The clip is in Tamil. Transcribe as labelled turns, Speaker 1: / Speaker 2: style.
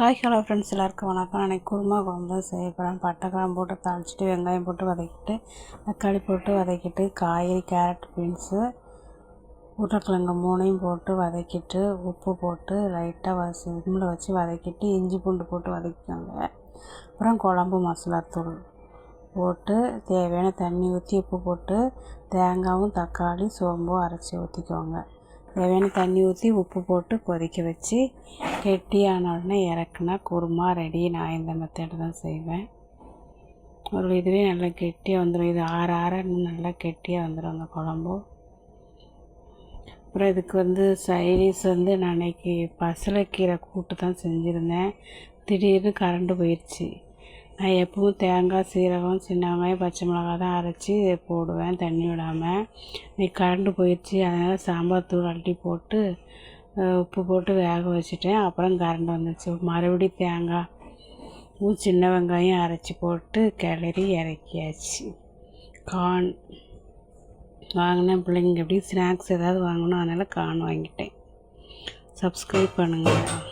Speaker 1: ஹாய் ஹலோ ஃப்ரெண்ட்ஸ் எல்லாருக்கும் வணக்கம். அன்றைக்கி குருமா குழம்பு செய்யப்படுறேன் செய்ய போகிறேன் போட்டு தாளிச்சிட்டு வெங்காயம் போட்டு வதக்கிட்டு தக்காளி போட்டு வதக்கிட்டு காய்கறி கேரட் பீன்ஸு உருளைக்கிழங்கு மூணையும் போட்டு வதக்கிட்டு உப்பு போட்டு லைட்டாக வ சிம்மில் வச்சு வதக்கிட்டு இஞ்சி பூண்டு போட்டு வதக்கிக்கோங்க. அப்புறம் குழம்பு மசாலா தூள் போட்டு தேவையான தண்ணி ஊற்றி உப்பு போட்டு தேங்காயும் தக்காளி சோம்பும் அரைச்சி ஊற்றிக்கோங்க தேவையான தண்ணி ஊற்றி உப்பு போட்டு கொதிக்க வச்சு கெட்டியான உடனே இறக்குனா குருமா ரெடி நான் இந்த மெத்தட் தான் செய்வேன். ஒரு இதுவே நல்லா கெட்டியாக வந்துடும் இது ஆற ஆற இன்னும் நல்லா கெட்டியாக வந்துடும் அந்த குழம்பு. அப்புறம் இதுக்கு வந்து சைடிஸ் வந்து நான் அன்றைக்கி பசலைக்கீரை கூட்டு தான் செஞ்சுருந்தேன். திடீர்னு கரண்டு போயிடுச்சு நான் எப்பவும் தேங்காய் சீரகம் சின்ன வெங்காயம் பச்சை மிளகா தான் அரைச்சி போடுவேன் தண்ணி விடாமல் இன்னைக்கு கரண்டு போயிடுச்சு அதனால் சாம்பார் தூள் அள்ளி போட்டு உப்பு போட்டு வேக வச்சுட்டேன். அப்புறம் கரண்ட் வந்துச்சு. மறுபடியும் தேங்காய் சின்ன வெங்காயம் அரைச்சி போட்டு கிளறி இறக்கியாச்சு. கார்ன் வாங்கினேன். பிள்ளைங்க எப்படி ஸ்நாக்ஸ் ஏதாவது வாங்கணும். அதனால் கார்ன் வாங்கிட்டேன். சப்ஸ்கிரைப் பண்ணுங்கள்